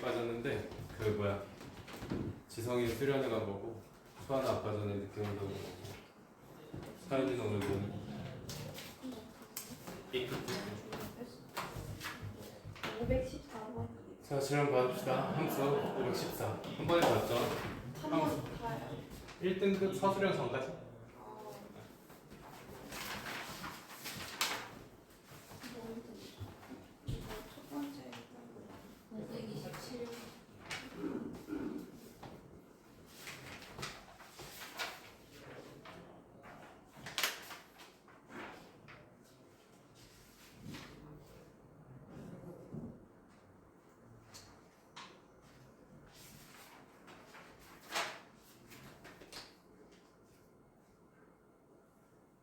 빠졌는데 그 뭐야 지성이 수련회 간 거고 수아는 아까 전에 늦게 온다고 거고. 사연이는 오늘 뭐 삐끗 514번. 자 실험 봐줍시다. 함수 514 한 번에 봤죠? 한번. 봐요. 1등급 서술형 전까지 어. 뭐였지? 이거 첫 번째 일단 527.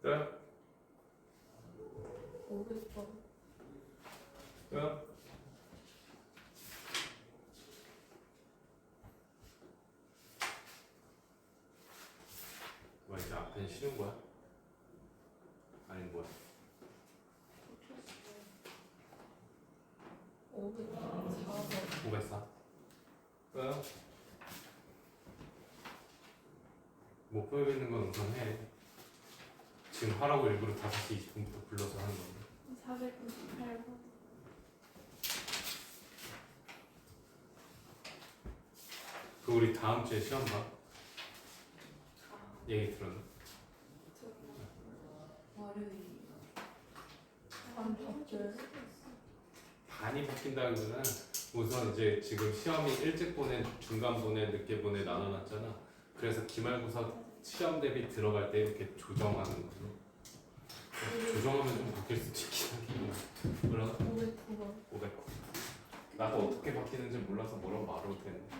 끝 500번. 끝뭐 이제 앞에는 쉬운 거야? 아니 뭐야? 504번. 504끝 목표 있는 건 우선 해 지금 하라고 일부러 5시 20분부터 불러서 하는 건데 498번. 그 우리 다음 주에 시험 봐 아, 얘기 들었나? 월요일. 반이 바뀐다기보다는 우선 이제 지금 시험이 일찍 보내, 중간 보내, 늦게 보내 나눠놨잖아. 그래서 기말고사 시험 대비 들어갈 때 이렇게 조정하는 거죠. 조정하면 좀 바뀔 수도 있긴 하긴 물론 509번. 500. 나도 어떻게 바뀌는지 몰라서 뭐라고 말을 못했는데.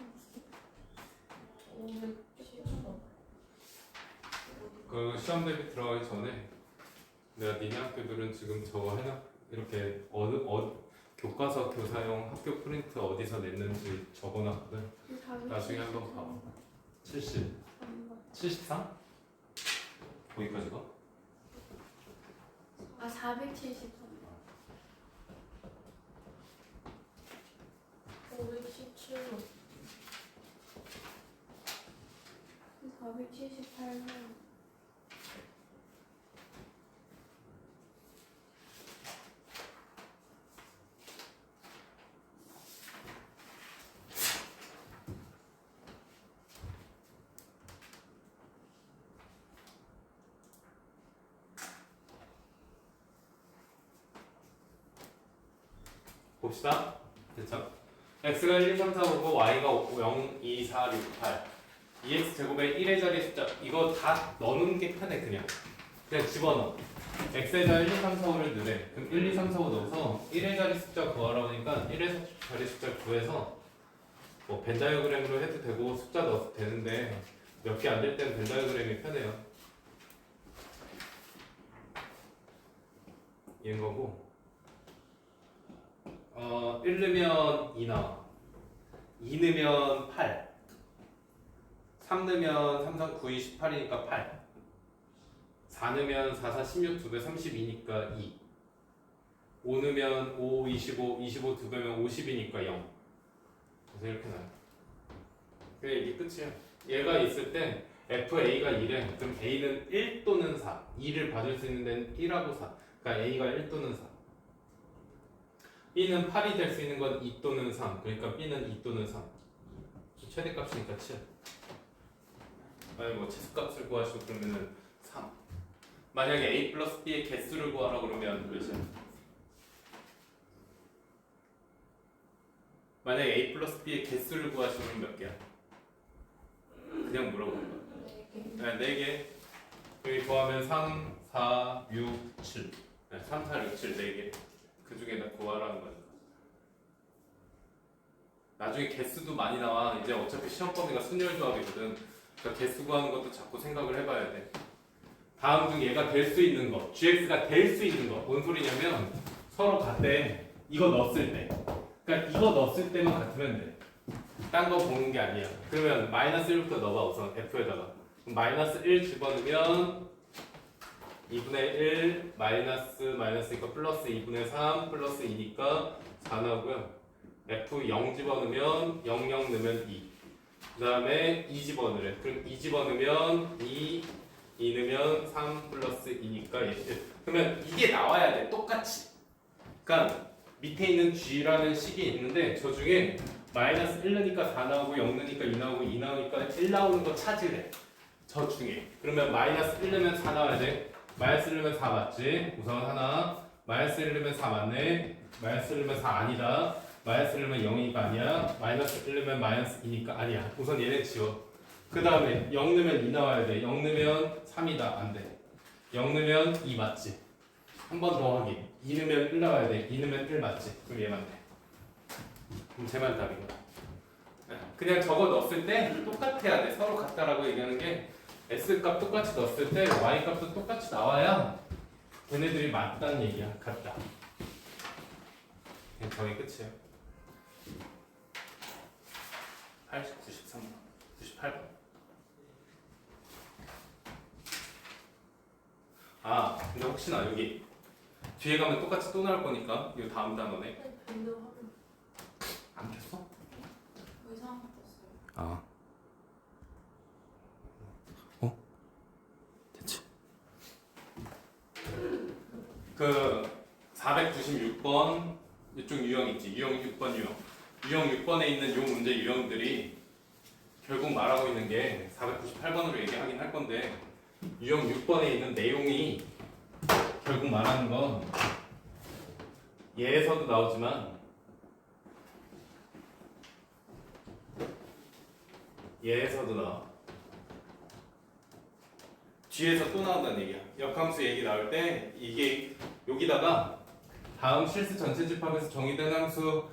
510번. 그 시험 대비 들어가기 전에 내가 니네 학교들은 지금 저거 해놔 이렇게 어느 어 교과서 교사용 학교 프린트 어디서 냈는지 적어놨거든. 나중에 한번 봐봐. 70, 73? 거기까지 가? 아, 473. 517번. 478번. 봅시다. 됐죠? x가 1, 2, 3, 4, 5고 y가 0, 2, 4, 6, 8 2x 제곱에 1의 자리 숫자. 이거 다 넣는 게 편해 그냥. 그냥 집어넣어. x에다 1, 2, 3, 4, 5를 넣으래. 그럼 1, 2, 3, 4, 5 넣어서 1의 자리 숫자 구하라고 하니까 1의 자리 숫자 구해서 뭐 벤다이어그램으로 해도 되고 숫자 넣어도 되는데 몇 개 안 될 때는 벤다이어그램이 편해요. 이런 거고 어, 1 넣으면 2 나와. 2 넣으면 8. 3 넣으면 3, 3, 9, 2, 18이니까 8. 4 넣으면 4, 4, 16, 2배 32니까 2. 5 넣으면 5, 25, 25 2 배면 50이니까 0. 그래서 이렇게 나요. 그게 이게 끝이에요. 얘가 있을 땐 FA가 1에 그럼 A는 1 또는 4. 2를 받을 수 있는 데는 1하고 4. 그러니까 A가 1 또는 4. B는 8이 될 수 있는 건 2 또는 3. 그러니까 B는 2 또는 3. 최대값이니까 7. 만약에 뭐 최소값을 구하시고 그러면은 3. 만약에 A 플러스 B의 개수를 구하라 그러면 몇이야? 만약에 A 플러스 B의 개수를 구하시면 몇 개야? 그냥 물어보는 거야. 네, 4개. 여기 더하면 3, 4, 6, 7. 네, 3, 4, 6, 7, 4개. 그 중에다 구하라는 거니까. 나중에 개수도 많이 나와. 이제 어차피 시험 범위가 순열 조합이거든. 그러니까 개수 구하는 것도 자꾸 생각을 해봐야 돼. 다음 중 얘가 될 수 있는 거, gx가 될 수 있는 거. 뭔 소리냐면 서로 같대. 이거 넣었을 때. 그러니까 이거 넣었을 때만 같으면 돼. 딴 거 보는 게 아니야. 그러면 마이너스 1부터 넣어봐 우선 f에다가. 마이너스 1 집어넣으면 2분의 1 마이너스 마이너스니까 플러스 2분의 3 플러스 2니까 4 나오고요. F 0 집어넣으면 0 0 넣으면 2. 그 다음에 2 집어넣으래. 그럼 2 집어넣으면 2, 2 넣으면 3 플러스 2니까 1. 그러면 이게 나와야 돼. 똑같이. 그러니까 밑에 있는 G라는 식이 있는데 저 중에 마이너스 1 넣으니까 4 나오고 0 넣으니까 2 나오고 2 나오니까 1 나오는 거 찾으래. 저 중에. 그러면 마이너스 1 넣으면 4 나와야 돼. 마이너스 1 넣으면 4 맞지? 우선 하나. 마이너스 1 넣으면 4 맞네. 마이너스 1 넣으면 4 아니다. 마이너스 1 넣으면 0이니까 아니야. 마이너스 1 넣으면 마이너스 2니까 아니야. 우선 얘네 지워. 그 다음에 0 넣으면 2 나와야 돼. 0 넣으면 3이다. 안 돼. 0 넣으면 2 맞지? 한 번더 확인. 2 넣으면 1 나와야 돼. 2 넣으면 1 맞지? 그럼 얘만 돼. 그럼 제만 답인 거야. 그냥 저거 넣었을 때 똑같아야 돼. 서로 같다라고 얘기하는 게 S 값 똑같이 넣었을 때 Y 값도 똑같이 나와야 걔네들이 맞다는 얘기야. 같다. 그냥 저게 끝이에요. 80, 93번, 98번. 아, 근데 혹시나 여기 뒤에 가면 똑같이 또 나올 거니까 이거 다음 단어네. 안 켰어? 뭐 이상한 거 떴어요. 아. 어? 됐지. 그 496번 이쪽 유형 있지. 유형 6번 유형. 유형 6번에 있는 요 문제 유형들이 결국 말하고 있는 게 498번으로 얘기하긴 할 건데 유형 6번에 있는 내용이 결국 말하는 건 얘에서도 나오지만 얘에서도 나와. 뒤에서 또 나온다는 얘기야. 역함수 얘기 나올 때 이게 여기다가 다음 실수 전체 집합에서 정의된 함수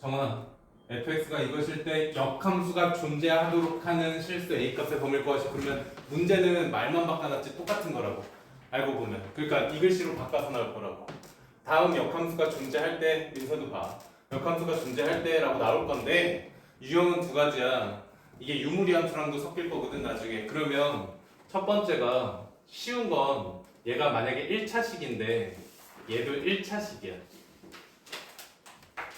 정아 fx가 이것일 때 역함수가 존재하도록 하는 실수 a 값의 범위일 것이 그러면 문제는 말만 바꿔놨지 똑같은 거라고 알고 보면. 그러니까 이 글씨로 바꿔서 나올 거라고. 다음 역함수가 존재할 때 민서도 봐. 역함수가 존재할 때라고 나올 건데 유형은 두 가지야. 이게 유무리 함수랑도 섞일 거거든 나중에. 그러면 첫 번째가 쉬운 건 얘가 만약에 1차식인데 얘도 1차식이야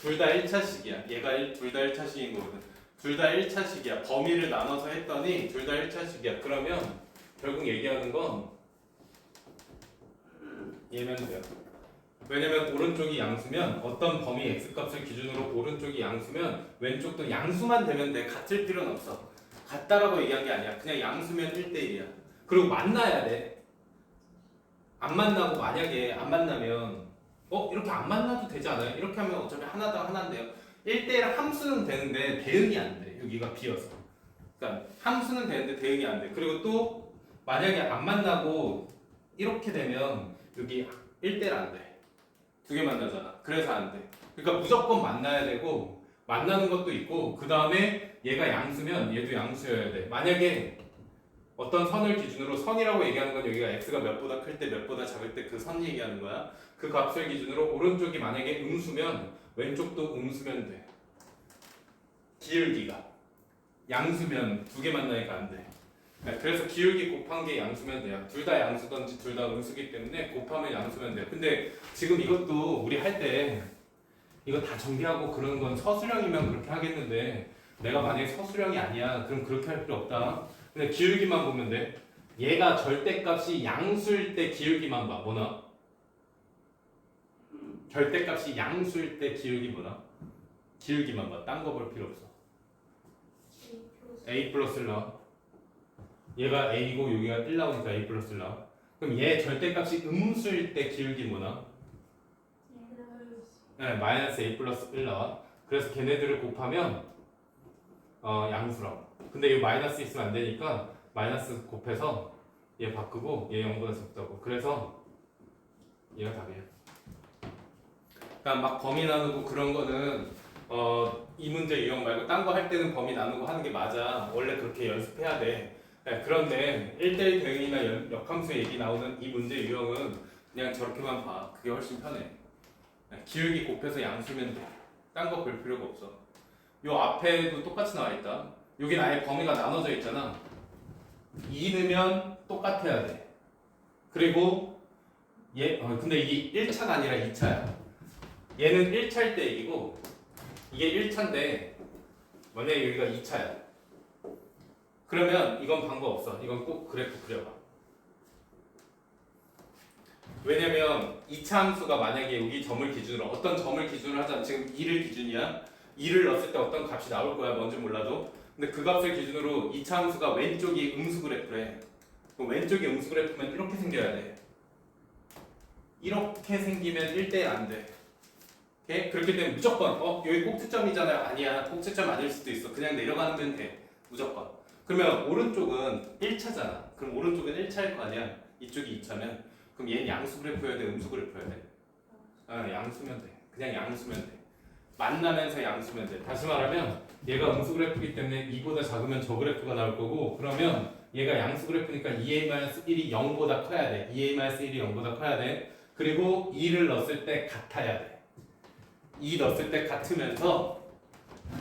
둘 다 1차식이야. 얘가 둘 다 1차식인 거거든. 둘 다 1차식이야. 범위를 나눠서 했더니 둘 다 1차식이야. 그러면 결국 얘기하는 건 얘면 돼요. 왜냐면 오른쪽이 양수면 어떤 범위 x값을 기준으로 오른쪽이 양수면 왼쪽도 양수만 되면 돼. 같을 필요는 없어. 같다라고 얘기한 게 아니야. 그냥 양수면 1대1이야. 그리고 만나야 돼 안 만나고 만약에 안 만나면 어 이렇게 안 만나도 되지 않아요? 이렇게 하면 어차피 하나당 하나인데요 1대1 함수는 되는데 대응이 안 돼 여기가 비어서 그러니까 함수는 되는데 대응이 안 돼 그리고 또 만약에 안 만나고 이렇게 되면 여기 1대1 안 돼 두 개 만나잖아. 그래서 안 돼. 그러니까 무조건 만나야 되고 만나는 것도 있고 그 다음에 얘가 양수면 얘도 양수여야 돼. 만약에 어떤 선을 기준으로 선이라고 얘기하는 건 여기가 x가 몇보다 클 때 몇보다 작을 때 그 선 얘기하는 거야. 그 값을 기준으로 오른쪽이 만약에 음수면 왼쪽도 음수면 돼. 기울기가 양수면 두 개 만나니까 안 돼. 네, 그래서 기울기 곱한 게 양수면 돼요. 둘 다 양수든지 둘 다 음수기 때문에 곱하면 양수면 돼요. 근데 지금 이것도 우리 할 때 이거 다 정비하고 그러는 건 서술형이면 그렇게 하겠는데 내가 만약에 서술형이 아니야 그럼 그렇게 할 필요 없다 근데 기울기만 보면 돼. 얘가 절대값이 양수일 때 기울기만 봐. 뭐나? 절대값이 양수일 때 기울기 뭐나? 기울기만 봐 딴 거 볼 필요 없어. A 플러스 a 플러스를 나와. 얘가 a고 여기가 1 나오니까 a 플러스를 나와. 그럼 얘 절대값이 음수일 때 기울기 뭐나? 네, 마이너스 a 플러스 1 나와. 그래서 걔네들을 곱하면 어, 양수라고. 근데 이 마이너스 있으면 안 되니까 마이너스 곱해서 얘 바꾸고 얘 0보다 적다고. 그래서 얘가 답이에요. 그러니까 막 범위 나누고 그런 거는 어, 이 문제 유형 말고 딴 거 할 때는 범위 나누고 하는 게 맞아. 원래 그렇게 연습해야 돼. 네, 그런데 1대1 대응이나 연- 역함수 얘기 나오는 이 문제 유형은 그냥 저렇게만 봐. 그게 훨씬 편해. 네, 기울기 곱해서 양수면 돼. 딴 거 볼 필요가 없어. 요 앞에도 똑같이 나와 있다. 여긴 아예 범위가 나눠져 있잖아. 2 넣으면 똑같아야 돼. 그리고 얘, 어, 근데 이게 1차가 아니라 2차야. 얘는 1차일 때 얘기고 이게 1차인데 만약에 여기가 2차야. 그러면 이건 방법 없어. 이건 꼭 그래프 그려봐. 왜냐면 2차 함수가 만약에 여기 점을 기준으로 어떤 점을 기준으로 하자면 지금 2를 기준이야. 2를 넣었을 때 어떤 값이 나올 거야. 뭔지 몰라도. 근데 그 값을 기준으로 2차 함수가 왼쪽이 음수 그래프래. 그럼 왼쪽이 음수 그래프면 이렇게 생겨야 돼. 이렇게 생기면 1대1 안 돼. 오케이? 그렇기 때문에 무조건 어 여기 꼭지점이잖아요. 아니야. 꼭지점 아닐 수도 있어. 그냥 내려가면 돼. 무조건. 그러면 오른쪽은 1차잖아. 그럼 오른쪽은 1차일 거 아니야. 이쪽이 2차면 그럼 얘는 양수 그래프여야 돼. 음수 그래프여야 돼. 아, 양수면 돼. 그냥 양수면 돼. 만나면서 양수면 돼. 다시 말하면 얘가 음수 그래프이기 때문에 2보다 작으면 저 그래프가 나올 거고 그러면 얘가 양수 그래프니까 2a-1이 0보다 커야 돼. 2a-1이 0보다 커야 돼. 그리고 2를 넣었을 때 같아야 돼. 2 넣었을 때 같으면서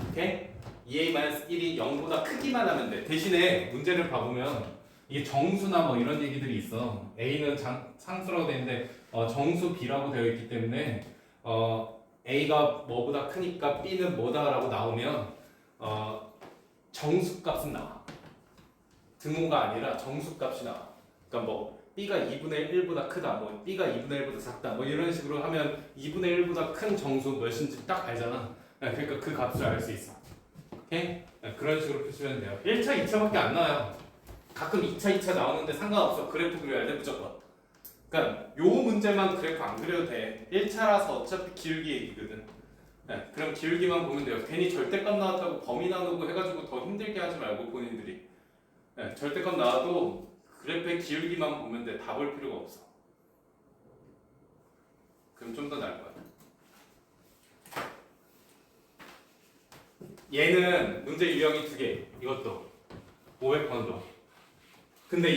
오케이? 2a-1이 0보다 크기만 하면 돼. 대신에 문제를 봐보면 이게 정수나 뭐 이런 얘기들이 있어. a는 장, 상수라고 되어 있는데 어, 정수 b라고 되어 있기 때문에 어, a가 뭐보다 크니까 b는 뭐다라고 나오면 어, 정수값은 나와. 등호가 아니라 정수값이 나와. 그러니까 뭐 b가 2분의 1보다 크다, 뭐 b가 2분의 1보다 작다, 뭐 이런 식으로 하면 2분의 1보다 큰 정수 몇인지 딱 알잖아. 네, 그러니까 그 값을 알 수 있어. 오케이? 네, 그런 식으로 푸시면 돼요. 1차, 2차밖에 안 나와요. 가끔 2차, 2차 나오는데 상관없어. 그래프 그려야 돼 무조건. 그러니까 요 문제만 그래프 안 그려도 돼. 1차라서 어차피 기울기 얘기거든. 네, 그럼 기울기만 보면 돼요. 괜히 절대값 나왔다고 범위 나누고 해가지고 더 힘들게 하지 말고 본인들이. 네, 절대값 나와도 그래프의 기울기만 보면 돼. 다 볼 필요가 없어. 그럼 좀 더 나을 거야. 얘는 문제 유형이 두 개. 이것도 500번도. 근데